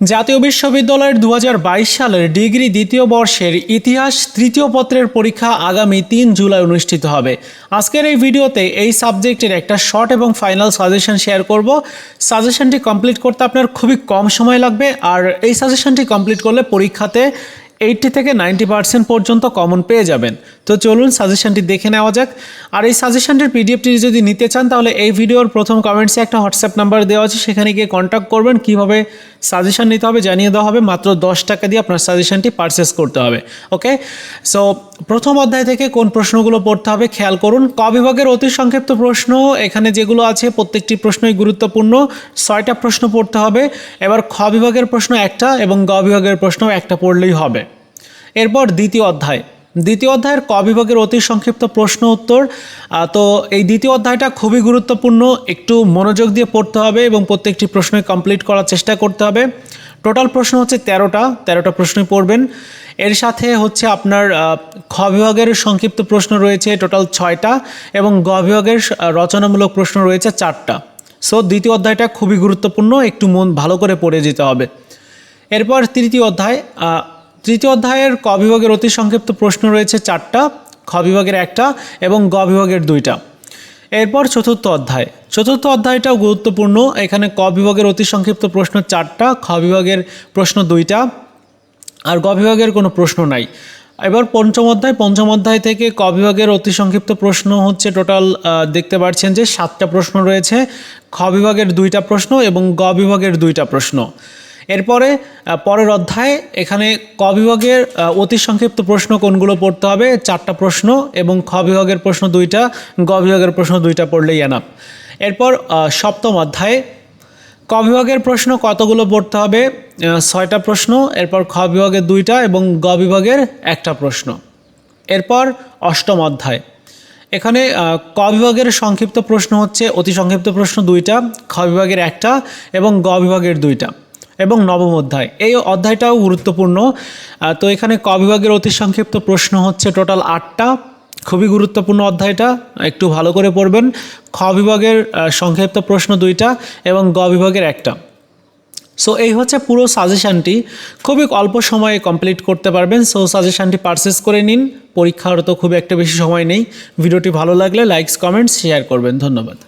জাতীয় বিশ্ববিদ্যালয়ের দু হাজার বাইশ সালের ডিগ্রি দ্বিতীয় বর্ষের ইতিহাস তৃতীয় পত্রের পরীক্ষা আগামী তিন জুলাই অনুষ্ঠিত হবে। আজকের এই ভিডিওতে এই সাবজেক্টের একটা শর্ট এবং ফাইনাল সাজেশন শেয়ার করব। সাজেশনটি কমপ্লিট করতে আপনার খুবই কম সময় লাগবে। আর এই সাজেশনটি কমপ্লিট করলে পরীক্ষাতে এইটটি থেকে নাইনটি পার্সেন্ট পর্যন্ত কমন পেয়ে যাবেন। তো চলুন সাজেশনটি দেখে নেওয়া যাক। আর এই সাজেশনটির পিডিএফটি যদি নিতে চান, তাহলে এই ভিডিওর প্রথম কমেন্টসে একটা হোয়াটসঅ্যাপ নাম্বার দেওয়া আছে। সেখানে গিয়ে কন্ট্যাক্ট করবেন, কীভাবে সাজেশন নিতে হবে জানিয়ে দেওয়া হবে। মাত্র দশ টাকা দিয়ে আপনার সাজেশনটি পারচেস করতে হবে ওকে সো প্রথম অধ্যায় থেকে কোন প্রশ্নগুলো পড়তে হবে খেয়াল করুন। ক বিভাগের অতি সংক্ষিপ্ত প্রশ্ন, এখানে যেগুলো আছে প্রত্যেকটি প্রশ্নই গুরুত্বপূর্ণ। ছয়টা প্রশ্ন পড়তে হবে। এবার খ বিভাগের প্রশ্ন একটা এবং গ বিভাগের প্রশ্ন একটা পড়লেই হবে। এরপর দ্বিতীয় অধ্যায়। দ্বিতীয় অধ্যায়ের ক বিভাগের অতি সংক্ষিপ্ত প্রশ্ন উত্তর। তো এই দ্বিতীয় অধ্যায়টা খুবই গুরুত্বপূর্ণ। একটু মনোযোগ দিয়ে পড়তে হবে এবং প্রত্যেকটি প্রশ্নই কমপ্লিট করার চেষ্টা করতে হবে। টোটাল প্রশ্ন হচ্ছে তেরোটা। তেরোটা প্রশ্নই পড়বেন। এর সাথে হচ্ছে আপনার খ বিভাগের সংক্ষিপ্ত প্রশ্ন রয়েছে টোটাল ছয়টা এবং গ বিভাগের রচনামূলক প্রশ্ন রয়েছে চারটা। সো দ্বিতীয় অধ্যায়টা খুবই গুরুত্বপূর্ণ। একটু মন ভালো করে পড়ে যেতে হবে। এরপর তৃতীয় অধ্যায় তৃতীয় অধ্যায়ের ক বিভাগের অতি সংক্ষিপ্ত প্রশ্ন রয়েছে চারটা, খ বিভাগের একটা এবং গ বিভাগের দুইটা। এরপর চতুর্থ অধ্যায়। চতুর্থ অধ্যায়টাও গুরুত্বপূর্ণ। এখানে ক বিভাগের অতি সংক্ষিপ্ত প্রশ্ন চারটা, খ বিভাগের প্রশ্ন দুইটা আর গ বিভাগের কোনো প্রশ্ন নাই। এবার পঞ্চম অধ্যায়। পঞ্চম অধ্যায় থেকে ক বিভাগের অতি সংক্ষিপ্ত প্রশ্ন হচ্ছে টোটাল দেখতে পাচ্ছেন যে সাতটা প্রশ্ন রয়েছে। খ বিভাগের দুইটা প্রশ্ন এবং গ বিভাগের দুইটা প্রশ্ন। এরপরে পরের অধ্যায় এখানে ক বিভাগের অতি সংক্ষিপ্ত প্রশ্ন কোনগুলো পড়তে হবে? চারটা প্রশ্ন এবং খ বিভাগের প্রশ্ন দুইটা, গ বিভাগের প্রশ্ন দুইটা পড়লেই এনাফ এরপর সপ্তম অধ্যায় ক বিভাগের প্রশ্ন কতগুলো পড়তে হবে? ছয়টা প্রশ্ন, এরপর খ বিভাগের দুইটা এবং গ বিভাগের একটা প্রশ্ন। এরপর অষ্টম অধ্যায়। এখানে ক বিভাগের সংক্ষিপ্ত প্রশ্ন হচ্ছে, অতি সংক্ষিপ্ত প্রশ্ন দুইটা, খ বিভাগের একটা এবং গ বিভাগের দুইটা। এবং নবম অধ্যায়। এই অধ্যায়টাও গুরুত্বপূর্ণ। তো এখানে ক বিভাগের অতি সংক্ষিপ্ত প্রশ্ন হচ্ছে টোটাল আটটা। খুবই গুরুত্বপূর্ণ অধ্যায়টা, একটু ভালো করে পড়বেন। খ বিভাগের সংক্ষিপ্ত প্রশ্ন দুইটা এবং গ বিভাগের একটা। সো এই হচ্ছে পুরো সাজেশানটি খুবই অল্প সময়ে কমপ্লিট করতে পারবেন। সো সাজেশানটি পারচেস করে নিন। পরীক্ষার তো খুব একটা বেশি সময় নেই। ভিডিওটি ভালো লাগলে লাইকস কমেন্টস শেয়ার করবেন। ধন্যবাদ।